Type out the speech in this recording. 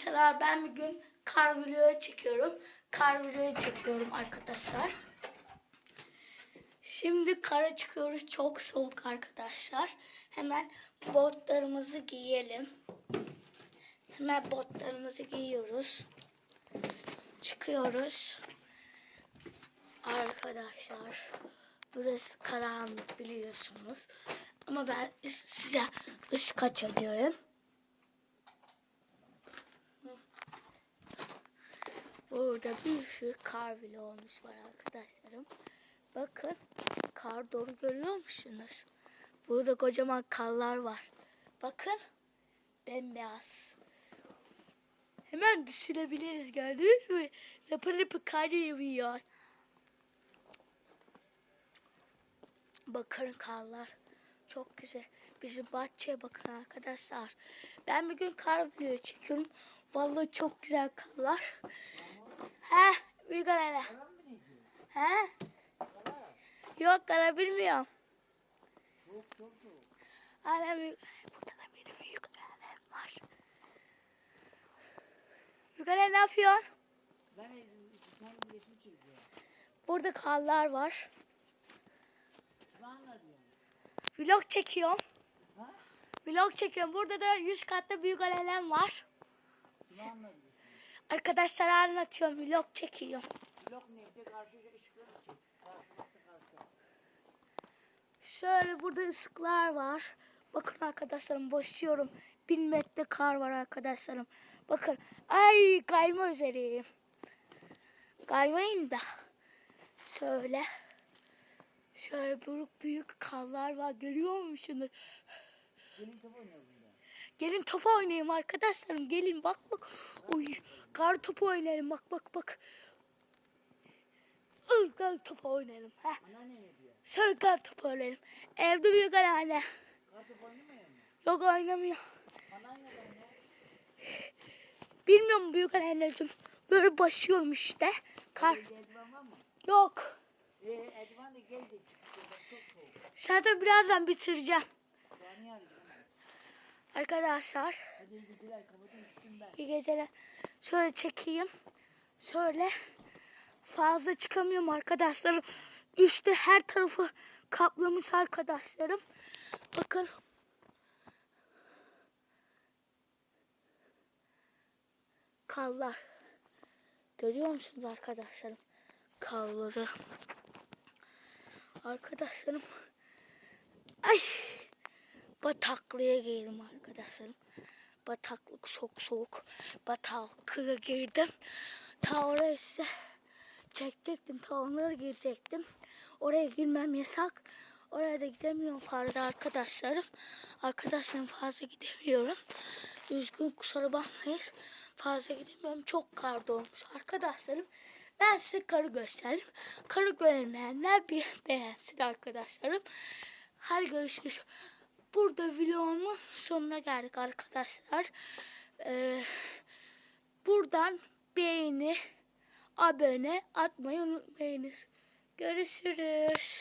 Mesela ben bir gün kar vlogu çekiyorum. Kar vlogu çekiyorum arkadaşlar. Şimdi kara çıkıyoruz. Çok soğuk arkadaşlar. Hemen botlarımızı giyelim. Hemen botlarımızı giyiyoruz. Çıkıyoruz. Arkadaşlar burası karanlık biliyorsunuz. Ama ben size ışık açacağım. Burada bir sürü kar vlogumuz var arkadaşlarım. Bakın kar doğru görüyor musunuz? Burada kocaman karlar var. Bakın bembeyaz. Hemen düşürebiliriz gördünüz mü? Rapı rapı kar yağıyor. Bakın karlar. Çok güzel. Bizim bahçeye bakın arkadaşlar. Ben bir gün kar vlogu çekiyorum. Vallahi çok güzel karlar. He, büyük anne. He? Yok kara bilmiyorum. Anne büyük Burada da benim büyük annem var. Büyük anne ne yapıyorsun? Ben. Burada karlar var. Vlog çekiyorum. Ha? Vlog çekiyorum. Burada da 100 katta büyük alem var. Ne? Arkadaşlara anlatıyorum. Vlog çekiyorum. Blok nerede? Karşı ışıkları çek. Karşılıklı karşı. Şöyle burada ısıklar var. Bakın arkadaşlarım basıyorum. Bin metre kar var arkadaşlarım. Bakın. Ay kayma üzereyim. Kaymayın da. Şöyle. Şöyle büyük büyük karlar var. Görüyor musunuz? Oynuyor bunda. Gelin top oynayalım arkadaşlarım. Gelin bak bak. Oy, kar topu oynayalım. Bak bak bak. Al kar topu oynayalım. Heh. Sarı kar topu oynayalım. Evde büyük anneanne. Yok oynamıyor. Bilmiyorum büyük anneciğim. Böyle basıyorum işte. Kar. Yok. Ee. Zaten birazdan bitireceğim. Arkadaşlar. İyi geceler. İyi. Şöyle çekeyim. Şöyle. Fazla çıkamıyorum arkadaşlarım. Üstte her tarafı kaplamış arkadaşlarım. Bakın. Kallar. Görüyor musunuz arkadaşlarım? Kalları. Arkadaşlarım. Ay. Bataklığa girdim arkadaşlarım. Bataklık çok soğuk. Bataklığa girdim. Ta oraya size çekecektim. Ta onlara girecektim. Oraya girmem yasak. Oraya da gidemiyorum fazla arkadaşlarım. Arkadaşlarım fazla gidemiyorum. Üzgün kusura bakmayın. Fazla gidemiyorum. Çok kar dolmuş arkadaşlarım. Ben size karı göstereyim. Karı görmeyenler bir beğensin arkadaşlarım. Hadi görüşürüz. Burada vlogumun sonuna geldik arkadaşlar. Ee, buradan beğeni, abone atmayı unutmayınız. Görüşürüz.